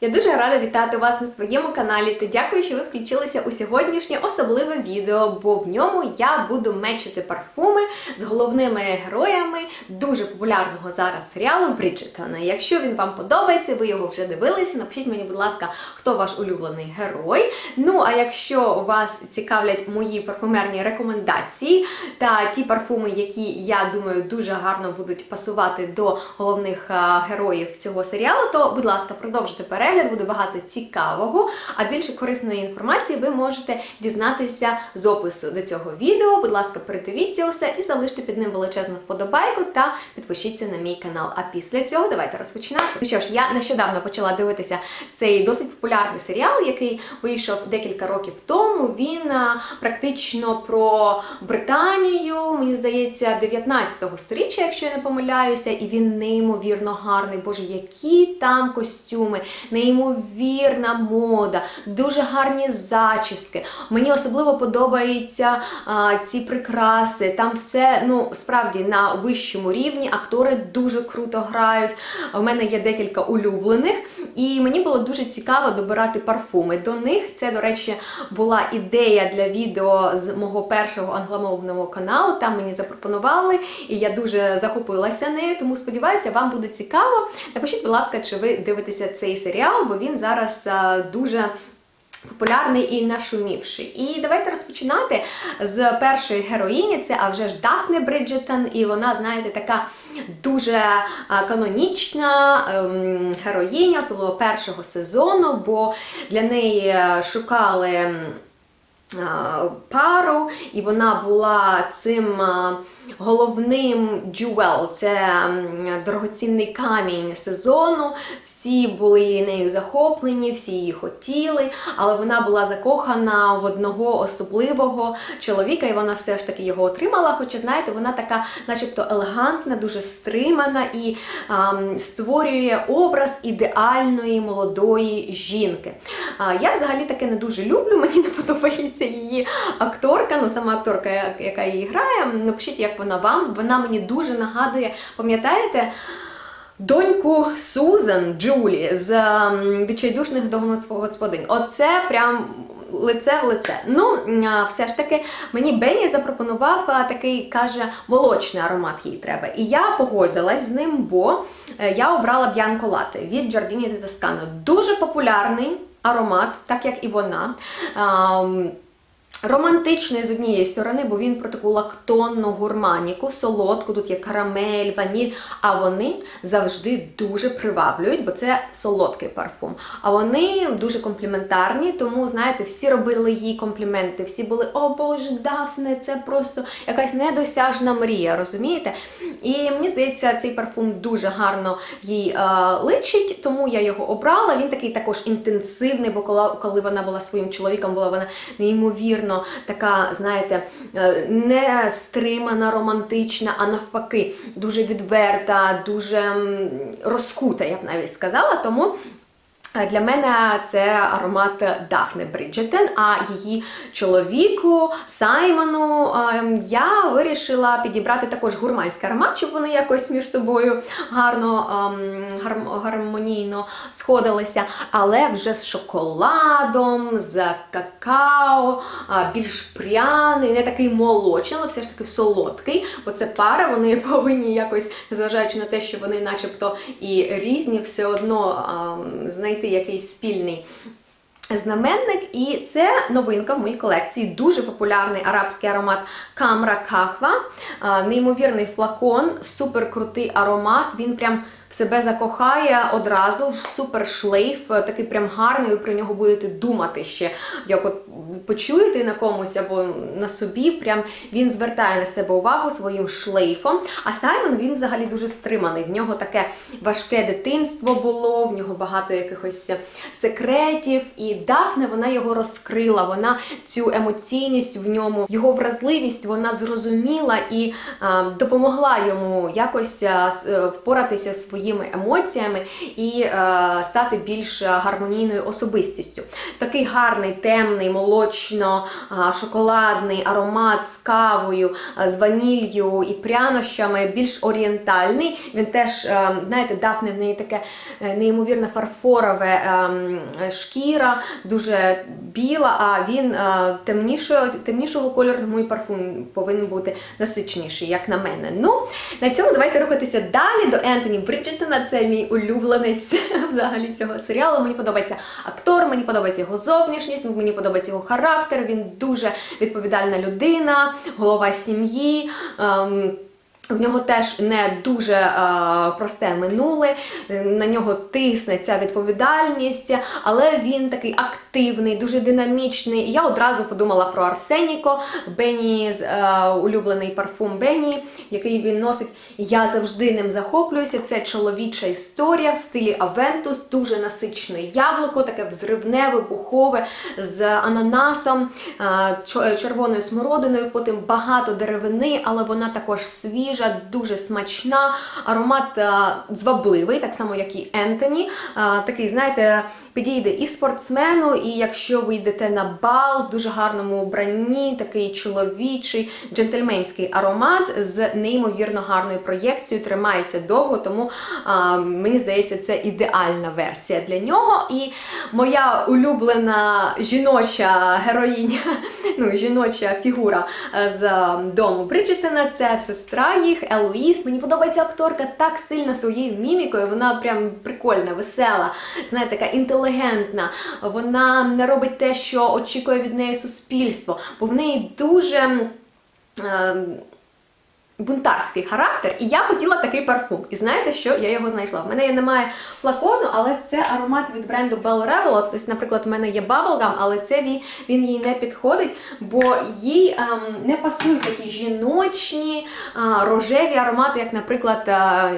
Я дуже рада вітати вас на своєму каналі та дякую, що ви включилися у сьогоднішнє особливе відео, бо в ньому я буду мечити парфуми з головними героями дуже популярного зараз серіалу Бріджитона. Якщо він вам подобається, ви його вже дивилися, напишіть мені, будь ласка, хто ваш улюблений герой. Ну а якщо вас цікавлять мої парфумерні рекомендації та ті парфуми, які я думаю дуже гарно будуть пасувати до головних героїв цього серіалу, то будь ласка, продовжуйте перегляд, буде багато цікавого. А більше корисної інформації ви можете дізнатися з опису до цього відео. Будь ласка, передивіться усе і залиште під ним величезну вподобайку та підпишіться на мій канал. А після цього давайте розпочинати. Ну що ж, я нещодавно почала дивитися цей досить популярний серіал, який вийшов декілька років тому. Він практично про Британію, мені здається, 19-го сторіччя, якщо я не помиляюся, і він неймовірно гарний. Боже, які там костюми, неймовірна мода, дуже гарні зачіски. Мені особливо подобаються а, ці прикраси. Там все ну справді на вищому рівні. Актори дуже круто грають. У мене є декілька улюблених, і мені було дуже цікаво добирати парфуми. До них це, до речі, була ідея для відео з мого першого англомовного каналу. Там мені запропонували, і я дуже захопилася нею. Тому сподіваюся, вам буде цікаво. Напишіть, будь ласка, чи ви дивитеся цей серіал, бо він зараз дуже. Популярний і нашумівший. І давайте розпочинати з першої героїні. Це а вже ж Дафне Бриджетон, і вона, знаєте, така дуже канонічна ем, героїня, особливо першого сезону, бо для неї е, шукали. Пару, і вона була цим головним джуел, це дорогоцінний камінь сезону. Всі були нею захоплені, всі її хотіли, але вона була закохана в одного особливого чоловіка, і вона все ж таки його отримала. Хоча, знаєте, вона така, начебто, елегантна, дуже стримана і ам, створює образ ідеальної молодої жінки. А, я взагалі таке не дуже люблю, мені не подобається її акторка, ну сама акторка, яка її грає. Напишіть, як вона вам. Вона мені дуже нагадує, пам'ятаєте? Доньку Сузан Джулі з відчайдушних домогосподинь. Оце прям лице в лице. Ну, все ж таки, мені Бенні запропонував такий, каже, молочний аромат їй треба. І я погодилась з ним, бо е, я обрала Б'янко Лате від Giardini di. Дуже популярний аромат, так як і вона. Романтичний з однієї сторони, бо він про таку лактонну гурманіку, солодку, тут є карамель, ваніль, а вони завжди дуже приваблюють, бо це солодкий парфум. А вони дуже компліментарні, тому, знаєте, всі робили їй компліменти, всі були, о Боже, Дафне, це просто якась недосяжна мрія, розумієте? І мені здається, цей парфум дуже гарно їй е, личить, тому я його обрала. Він такий також інтенсивний, бо коли, вона була своїм чоловіком, була вона неймовірно така, знаєте, е, не стримана, романтична, а навпаки, дуже відверта, дуже розкута, я б навіть сказала. Тому. Е, Для мене це аромат Дафни Бріджетен, а її чоловіку Саймону е, я вирішила підібрати також гурманський аромат, щоб вони якось між собою гарно ем, гармонійно сходилися, але вже з шоколадом, з какао, більш пряний, не такий молочний, але все ж таки солодкий, бо це пара, вони повинні якось, незважаючи на те, що вони начебто і різні, все одно ем, знайти якийсь спільний знаменник, і це новинка в моїй колекції. Дуже популярний арабський аромат Камра Кахва. Неймовірний флакон, супер крутий аромат. Він прям в себе закохає одразу. Супер шлейф, такий прям гарний. Ви про нього будете думати ще. Як от почуєте на комусь або на собі, прям він звертає на себе увагу своїм шлейфом. А Саймон він взагалі дуже стриманий. В нього таке важке дитинство було, в нього багато якихось секретів. І Дафне вона його розкрила. Вона цю емоційність в ньому, його вразливість вона зрозуміла і а, допомогла йому якось а, е, впоратися зі своїми емоціями і е, стати більш гармонійною особистістю. Такий гарний, темний, молодий молочно, а, шоколадний аромат з кавою, з ванілью і прянощами, більш орієнтальний. Він теж, е, знаєте, дафне в неї таке е, неймовірне фарфорове шкіра, дуже біла, а він е, темнішого, темнішого кольору, тому і парфум повинен бути насичніший, як на мене. Ну, на цьому давайте рухатися далі до Ентоні Бріджеттона. Це мій улюбленець взагалі цього серіалу. Мені подобається актор, мені подобається його зовнішність, мені подобається його характер. Він дуже відповідальна людина, голова сім'ї. ем, в нього теж не дуже е, просте минуле, на нього тисне ця відповідальність, але він такий активний, дуже динамічний. Я одразу подумала про Арсеніко, Бені, е, улюблений парфум Бені, який він носить. Я завжди ним захоплююся. Це чоловіча історія в стилі Авентус, дуже насичне яблуко, таке взривне, вибухове з ананасом, е, червоною смородиною, потім багато деревини, але вона також свіжа, дуже смачна. Аромат е, звабливий, так само як і Ентоні. Е, Такий, знаєте, підійде і спортсмену, і якщо ви йдете на бал в дуже гарному вбранні, такий чоловічий, джентльменський аромат з неймовірно гарною проєкцією, тримається довго, тому мені здається, це ідеальна версія для нього. І моя улюблена жіноча героїня, ну, жіноча фігура е, з е, дому Бриджетена це сестра їх, Елоїс. Мені подобається акторка так сильно своєю мімікою. Вона прям прикольна, весела, знаєте, така інтелігентна. Вона не робить те, що очікує від неї суспільство, бо в неї дуже. е, бунтарський характер, і я хотіла такий парфум. І знаєте що? Я його знайшла. В мене немає флакону, але це аромат від бренду Bell Revelo. Тобто, наприклад, в мене є Bubblegum, але це він, він їй не підходить, бо їй ем, не пасують такі жіночні а, рожеві аромати, як, наприклад, а,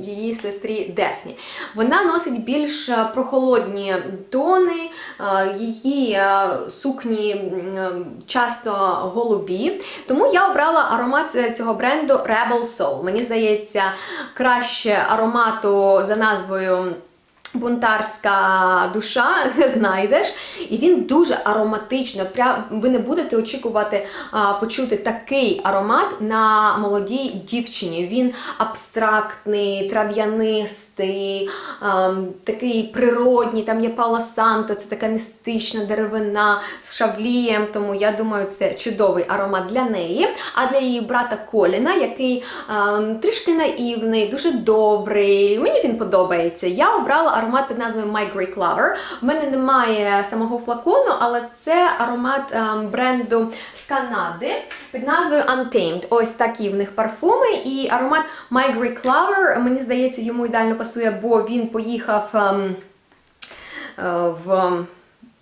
її сестрі Дефні. Вона носить більш прохолодні тони, а, її а, сукні м, часто голубі. Тому я обрала аромат е, цього бренду Rebel Soul. Мені здається, краще аромату за назвою. Бунтарська душа не знайдеш, і він дуже ароматичний. Прям ви не будете очікувати а, почути такий аромат на молодій дівчині. Він абстрактний, трав'янистий, такий природній. Там є Пало Санто, це така містична деревина з шавлієм. Тому я думаю, це чудовий аромат для неї. А для її брата Коліна, який а, трішки наївний, дуже добрий. Мені він подобається. Я обрала аромат під назвою My Greek Lover. У мене немає самого флакону, але це аромат ем, бренду з Канади під назвою Untamed. Ось такі в них парфуми. І аромат My Greek Lover, мені здається, йому ідеально пасує, бо він поїхав ем, е, в.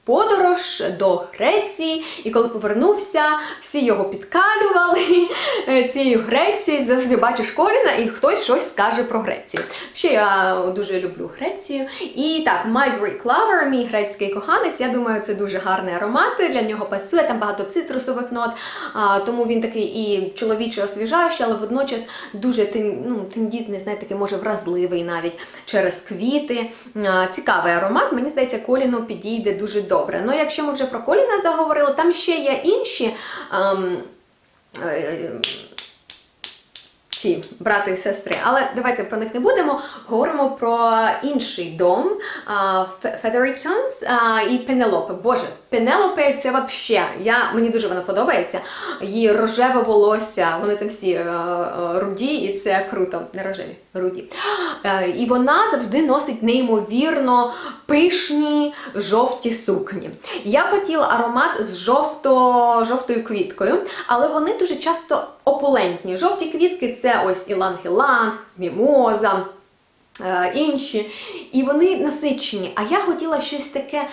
Подорож до Греції, і коли повернувся, всі його підкалювали е, цією Грецією. Завжди бачиш Коліна, і хтось щось скаже про Грецію. Ще я дуже люблю Грецію. І так, My Greek Lover, мій грецький коханець. Я думаю, це дуже гарний аромат. Для нього пасує там багато цитрусових нот, тому він такий і чоловічий освіжаючий, але водночас дуже ну, тендітний, знаєте, такий може вразливий навіть через квіти. Цікавий аромат. Мені здається, Коліну підійде дуже добре. Ну, якщо ми вже про Коліна заговорили, там ще є інші. ем, ці брати і сестри, але давайте про них не будемо. Говоримо про інший дом Федеріктонс і Пенелопе. Боже, Пенелопе це вообще. Я мені дуже вона подобається. Її рожеве волосся, вони там всі е, е, руді, і це круто. Не рожеві, руді. І вона завжди носить неймовірно пишні жовті сукні. Я хотіла аромат з жовто, жовтою квіткою, але вони дуже часто опулентні. Жовті квітки це ось іланг-іланг, мімоза, е, інші. І вони насичені. А я хотіла щось таке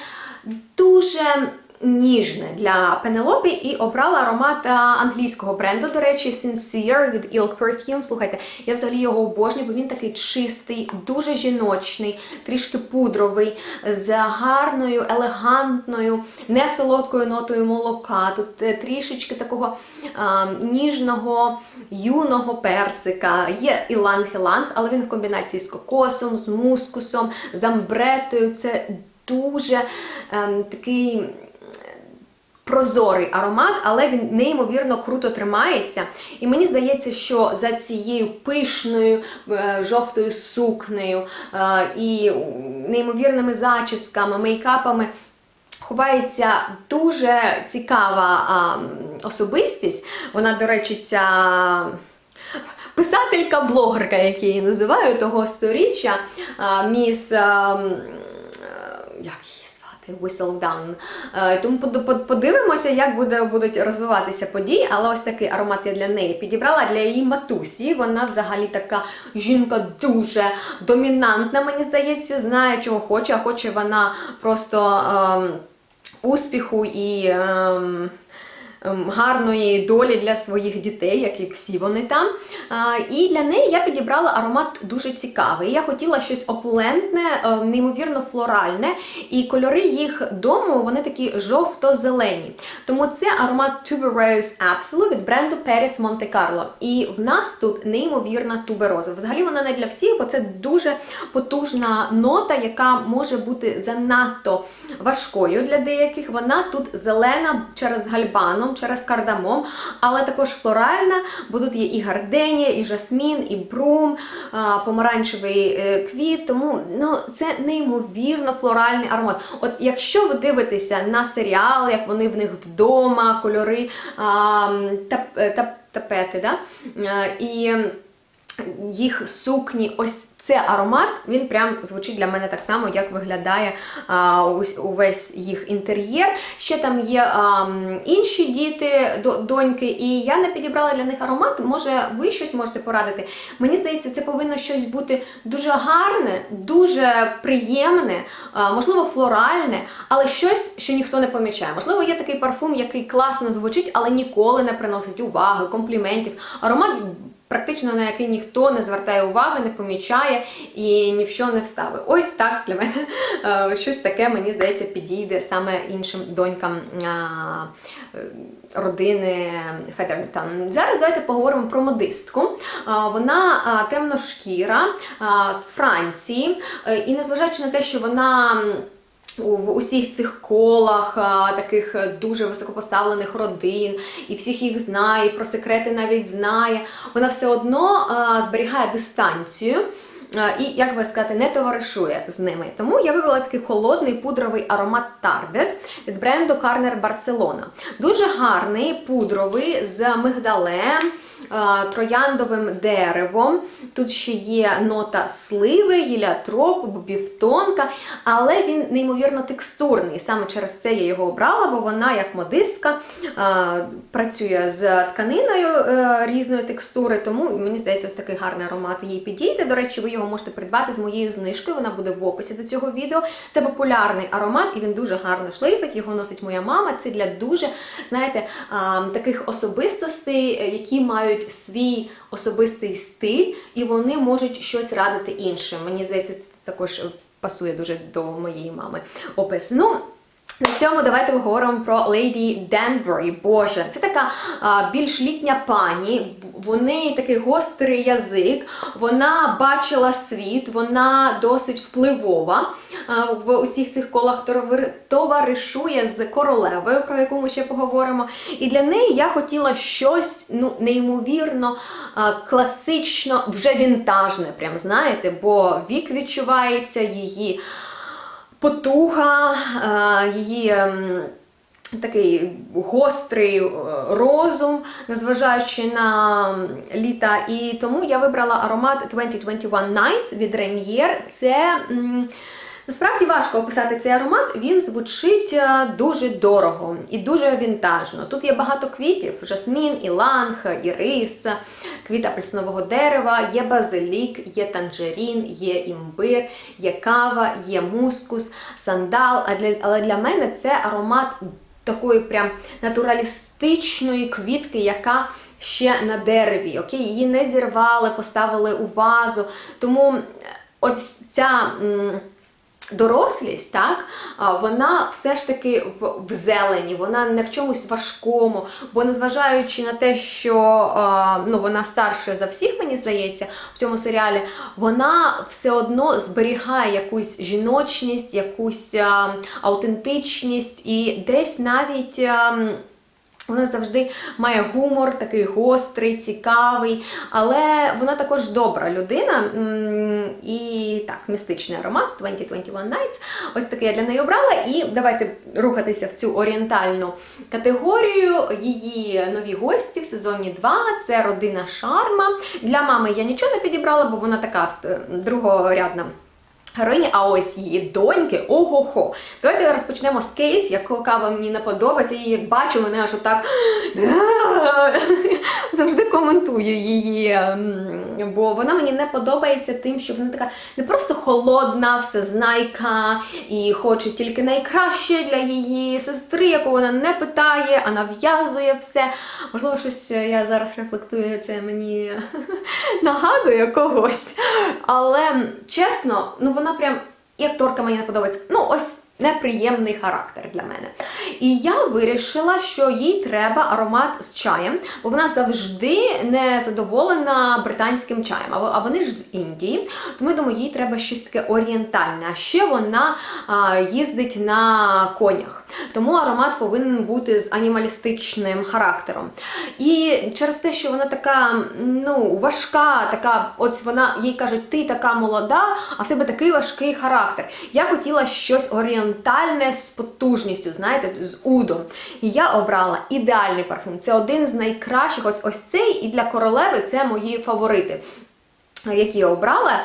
дуже ніжне для Пенелопі і обрала аромат е, англійського бренду, до речі, Sincere від Ilk Perfume. Слухайте, я взагалі його обожнюю, бо він такий чистий, дуже жіночний, трішки пудровий, з гарною, елегантною, не солодкою нотою молока. Тут е, трішечки такого а, ніжного, юного персика. Є іланг-іланг, але він в комбінації з кокосом, з мускусом, з амбретою. Це дуже ем, такий прозорий аромат, але він неймовірно круто тримається. І мені здається, що за цією пишною е, жовтою сукнею е, і неймовірними зачісками, мейкапами. Ховається дуже цікава а, особистість. Вона, до речі, ця писателька-блогерка, як я її називаю, того сторіччя, а, міс. а, е, як її звати? Whistledown. Е, Тому под- под- подивимося, як буде, будуть розвиватися події. Але ось такий аромат я для неї підібрала для її матусі. Вона взагалі така жінка дуже домінантна, мені здається, знає, чого хоче, а хоче вона просто. ем, успіху і ем, гарної долі для своїх дітей, як і всі вони там. І для неї я підібрала аромат дуже цікавий. Я хотіла щось опулентне, ем, неймовірно флоральне, і кольори їх дому вони такі жовто-зелені. Тому це аромат Tuberose Absolute від бренду Paris Monte Carlo. І в нас тут неймовірна тубероза. Взагалі вона не для всіх, бо це дуже потужна нота, яка може бути занадто важкою для деяких. Вона тут зелена через гальбаном, через кардамом, але також флоральна, бо тут є і гарденія, і жасмін, і брум, помаранчевий е, квіт. Тому ну, це неймовірно флоральний аромат. От якщо ви дивитеся на серіал, як вони в них вдома, кольори а, тап, е, тап, тапети, да? Е, і їх сукні, ось це аромат, він прям звучить для мене так само, як виглядає а, увесь їх інтер'єр. Ще там є а, інші діти, до- доньки, і я не підібрала для них аромат. Може, ви щось можете порадити. Мені здається, це повинно щось бути дуже гарне, дуже приємне, а, можливо, флоральне, але щось, що ніхто не помічає. Можливо, є такий парфум, який класно звучить, але ніколи не приносить уваги, компліментів. Аромат практично на який ніхто не звертає уваги, не помічає і ні в що не вставить. Ось так для мене е, щось таке, мені здається, підійде саме іншим донькам. е, Родини Федернтон. Зараз давайте поговоримо про модистку. Вона темношкіра з Франції, Е, і незважаючи на те, що вона в усіх цих колах таких е, дуже високопоставлених родин, і всіх їх знає, і про секрети навіть знає. Вона все одно зберігає дистанцію. І, як би сказати, не товаришує з ними. Тому я вибрала такий холодний пудровий аромат Тардес від бренду Carner Barcelona. Дуже гарний пудровий з мигдалем, трояндовим деревом. Тут ще є нота сливи, гіліатроп, бівтонка, але він неймовірно текстурний. Саме через це я його обрала, бо вона, як модистка, працює з тканиною е, різної текстури, тому мені здається, ось такий гарний аромат їй підійде. До речі, ви його можете придбати з моєю знижкою, вона буде в описі до цього відео. Це популярний аромат, і він дуже гарно шлейфить. Його носить моя мама. Це для дуже, знаєте, таких особистостей, е, які мають свій особистий стиль, і вони можуть щось радити іншим. Мені здається, це також пасує дуже до моєї мами. Опис. Ну, на цьому давайте поговоримо про Леді Денбері. Боже, це така а, більш літня пані. В неї такий гострий язик, вона бачила світ, вона досить впливова а, в усіх цих колах товаришує з королевою, про яку ми ще поговоримо. І для неї я хотіла щось ну, неймовірно а, класично, вже вінтажне, прям знаєте, бо вік відчувається її потуга, е, її ем, такий гострий е, розум, незважаючи на літа. І тому я вибрала аромат 2021 Nights від Renier. Це. Насправді важко описати цей аромат, він звучить е, дуже дорого і дуже вінтажно. Тут є багато квітів: жасмін, іланг, ірис, квіт апельсинового дерева, є базилік, є танжерін, є імбир, є кава, є мускус, сандал. Але для мене це аромат такої прям натуралістичної квітки, яка ще на дереві. Окей, її не зірвали, поставили у вазу. Тому ось ця. Дорослість, так, вона все ж таки в, в зелені, вона не в чомусь важкому, бо незважаючи на те, що ну, вона старша за всіх, мені здається, в цьому серіалі, вона все одно зберігає якусь жіночність, якусь аутентичність і десь навіть. Вона завжди має гумор, такий гострий, цікавий, але вона також добра людина. І так, містичний аромат 2021 Nights. Ось таке я для неї обрала. І давайте рухатися в цю орієнтальну категорію. Її нові гості в сезоні 2 це родина Шарма. Для мами я нічого не підібрала, бо вона така другорядна. Героїні, а ось її доньки, ого-хо. Давайте розпочнемо з Кейт, яка мені не подобається. І як бачу, мене аж отак завжди коментую її, ем, бо вона мені не подобається тим, що вона така не просто холодна, всезнайка і хоче тільки найкраще для її сестри, яку вона не питає, а нав'язує все. Можливо, щось я зараз рефлектую, це мені нагадує когось. Але чесно, ну вона прям і акторка мені не подобається. Ну, ось неприємний характер для мене. І я вирішила, що їй треба аромат з чаєм, бо вона завжди не задоволена британським чаєм. А вони ж з Індії. Тому я думаю, їй треба щось таке орієнтальне. А ще вона а, їздить на конях. Тому аромат повинен бути з анімалістичним характером. І через те, що вона така ну, важка, така, ось вона їй кажуть, ти така молода, а в тебе такий важкий характер. Я хотіла щось орієнтальне з потужністю, знаєте, з удом. І я обрала ідеальний парфум. Це один з найкращих. Ось ось цей і для королеви це мої фаворити які я обрала.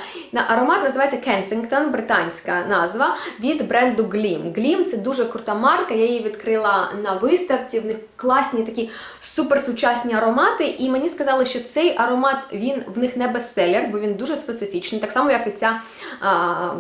Аромат називається Kensington, британська назва від бренду Gleam. Gleam це дуже крута марка. Я її відкрила на виставці. В них класні такі суперсучасні аромати. І мені сказали, що цей аромат він в них не бестселер, бо він дуже специфічний, так само, як і ця а,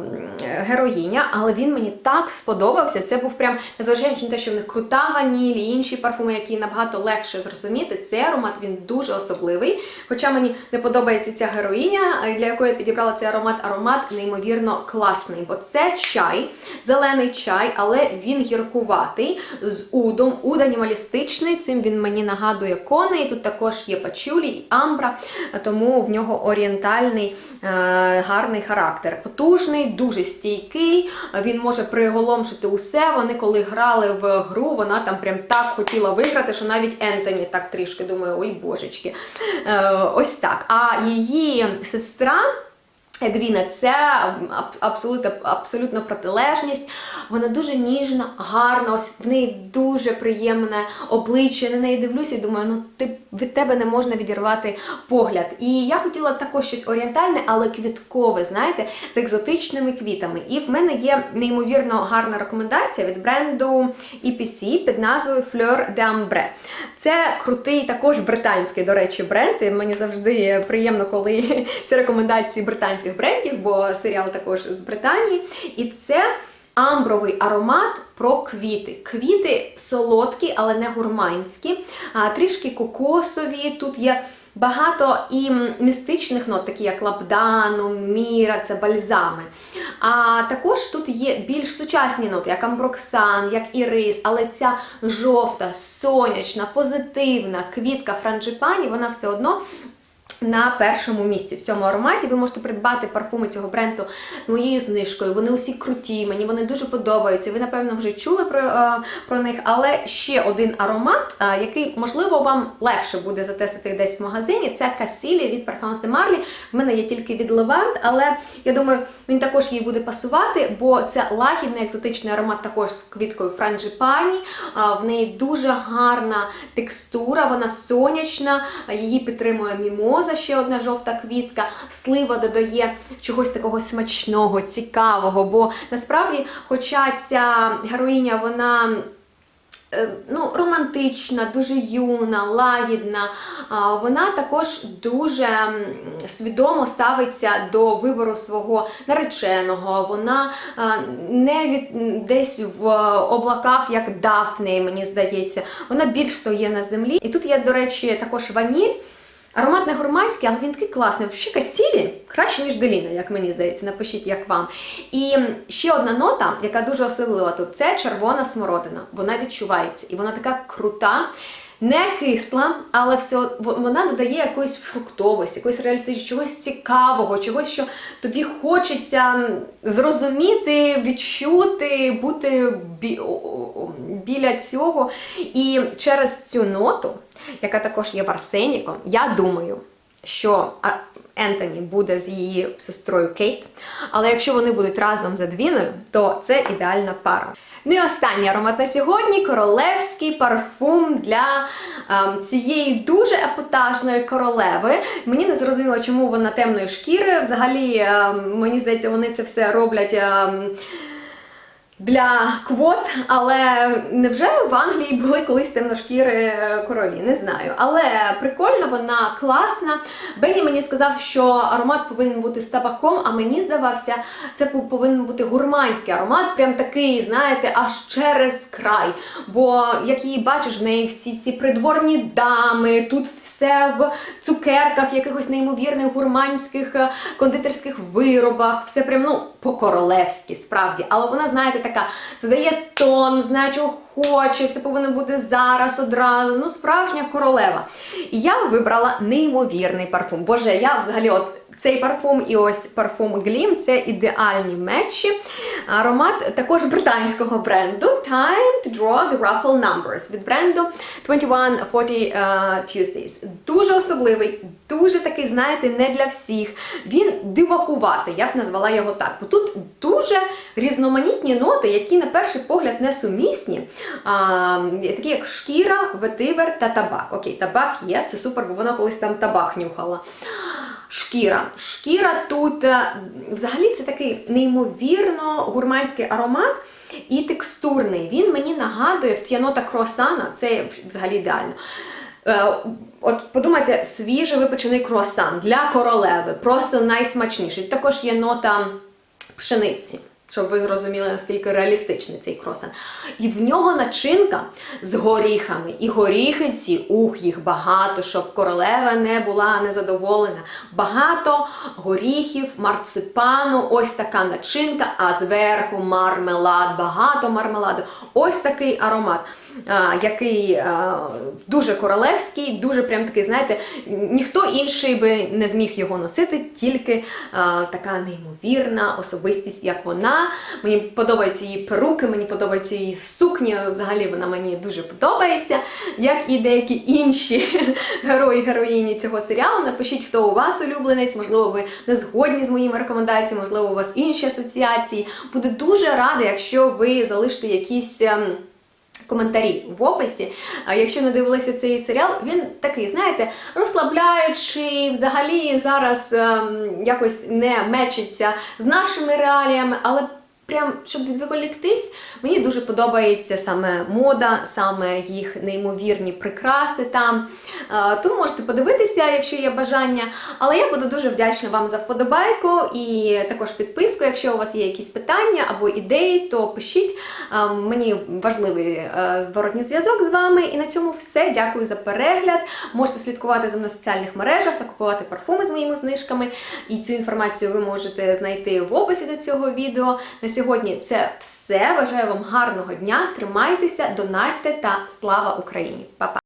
героїня. Але він мені так сподобався. Це був прям, незважаючи на те, що в них крута ваніль і інші парфуми, які набагато легше зрозуміти. Цей аромат він дуже особливий. Хоча мені не подобається ця героїня, для якої я підібрала цей аромат, аромат неймовірно класний, бо це чай, зелений чай, але він гіркуватий з удом. Уд анімалістичний. Цим він мені нагадує коней. Тут також є пачулі і амбра, тому в нього орієнтальний е, гарний характер. Потужний, дуже стійкий. Він може приголомшити усе. Вони коли грали в гру, вона там прям так хотіла виграти, що навіть Ентоні так трішки думає, ой божечки. Е, ось так. А її сестра. Едвіна це абсолютно, абсолютно протилежність. Вона дуже ніжна, гарна, ось в неї дуже приємне обличчя. На неї дивлюся і думаю, ну ти від тебе не можна відірвати погляд. І я хотіла також щось орієнтальне, але квіткове, знаєте, з екзотичними квітами. І в мене є неймовірно гарна рекомендація від бренду EPC під назвою Fleur de Ambre. Це крутий також британський, до речі, бренд. І мені завжди приємно, коли ці рекомендації британських брендів, бо серіал також з Британії. І це амбровий аромат про квіти. Квіти солодкі, але не гурманські, трішки кокосові. Тут є. Багато і містичних нот, такі як лабдану, міра, це бальзами. А також тут є більш сучасні ноти, як амброксан, як ірис, але ця жовта, сонячна, позитивна квітка франджипані, вона все одно на першому місці в цьому ароматі. Ви можете придбати парфуми цього бренду з моєю знижкою. Вони усі круті, мені вони дуже подобаються. Ви, напевно, вже чули про, е, про них. Але ще один аромат, е, який, можливо, вам легше буде затестити десь в магазині. Це Касілі від Parfums de Marly. В мене є тільки від Levant, але я думаю, він також їй буде пасувати, бо це лагідний екзотичний аромат також з квіткою франджипані. А, В неї дуже гарна текстура, вона сонячна, її підтримує мімоза, ще одна жовта квітка. Слива додає чогось такого смачного, цікавого. Бо насправді, хоча ця героїня, вона. е, Ну, романтична, дуже юна, лагідна. Вона також дуже свідомо ставиться до вибору свого нареченого. Вона не від десь в облаках, як Дафне, мені здається. Вона більш стоє на землі. І тут є, до речі, також ваніль. Аромат не гурманський, але він такий класний. Взагалі Касілі краще, ніж Деліна, як мені здається. Напишіть, як вам. І ще одна нота, яка дуже особлива тут, це червона смородина. Вона відчувається. І вона така крута. Не кисла, але все, вона додає якоїсь фруктовості, якоїсь реалістичності, чогось цікавого, чогось, що тобі хочеться зрозуміти, відчути, бути бі- біля цього. І через цю ноту, яка також є в Арсеніком, я думаю, що Ентоні буде з її сестрою Кейт. Але якщо вони будуть разом з Едвіною, то це ідеальна пара. Ну і останній аромат на сьогодні королевський парфум для ем, цієї дуже епатажної королеви. Мені не зрозуміло, чому вона темної шкіри. Взагалі, ем, мені здається, вони це все роблять. ем, для квот, але невже в Англії були колись темношкіри королі? Не знаю. Але прикольно, вона класна. Бенні мені сказав, що аромат повинен бути з табаком, а мені здавався, це повинен бути гурманський аромат, прям такий, знаєте, аж через край. Бо як її бачиш, в неї всі ці придворні дами, тут все в цукерках, якихось неймовірних гурманських е, кондитерських виробах, все прям ну по-королевськи, справді. Але вона, знаєте, така задає тон, знає, чого хоче, все повинно бути зараз, одразу. Ну, справжня королева. І я вибрала неймовірний парфум. Боже, я взагалі от. Цей парфум і ось парфум Gleam – це ідеальні мечі. Аромат також британського бренду Time to Draw the Ruffle Numbers від бренду 2140 uh, Tuesdays. Дуже особливий, дуже такий, знаєте, не для всіх. Він дивакуватий, я б назвала його так. Бо тут дуже різноманітні ноти, які на перший погляд не сумісні. А, такі як шкіра, ветивер та табак. Окей, табак є, це супер, бо вона колись там табак нюхала. Шкіра. Шкіра тут е, взагалі це такий неймовірно гурманський аромат і текстурний. Він мені нагадує, тут є нота круасана, це взагалі ідеально. Е, От подумайте, свіже випечений круасан для королеви, просто найсмачніший. Також є нота пшениці. Щоб ви зрозуміли, наскільки реалістичний цей кросен. І в нього начинка з горіхами. І горіхи ці, ух, їх багато, щоб королева не була незадоволена. Багато горіхів, марципану, ось така начинка, а зверху мармелад, багато мармеладу. Ось такий аромат. Який дуже королевський, дуже прям такий, знаєте, ніхто інший би не зміг його носити, тільки така неймовірна особистість, як вона. Мені подобаються її перуки, мені подобаються її сукні. Взагалі вона мені дуже подобається, як і деякі інші герої героїні цього серіалу. Напишіть, хто у вас улюбленець, можливо, ви не згодні з моїми рекомендаціями, можливо, у вас інші асоціації. Буду дуже рада, якщо ви залишите якісь. Коментарі в описі. А Якщо не дивилися цей серіал, він такий, знаєте, розслабляючий, взагалі зараз ем, якось не мечиться з нашими реаліями, але прям щоб відволіктись, мені дуже подобається саме мода, саме їх неймовірні прикраси там. Е, Тому можете подивитися, якщо є бажання. Але я буду дуже вдячна вам за вподобайку і також підписку. Якщо у вас є якісь питання або ідеї, то пишіть. Е, Мені важливий е, зворотній зв'язок з вами. І на цьому все. Дякую за перегляд. Можете слідкувати за мною в соціальних мережах та купувати парфуми з моїми знижками. І цю інформацію ви можете знайти в описі до цього відео. Сьогодні це все. Бажаю вам гарного дня. Тримайтеся, донатьте та слава Україні! Па-па!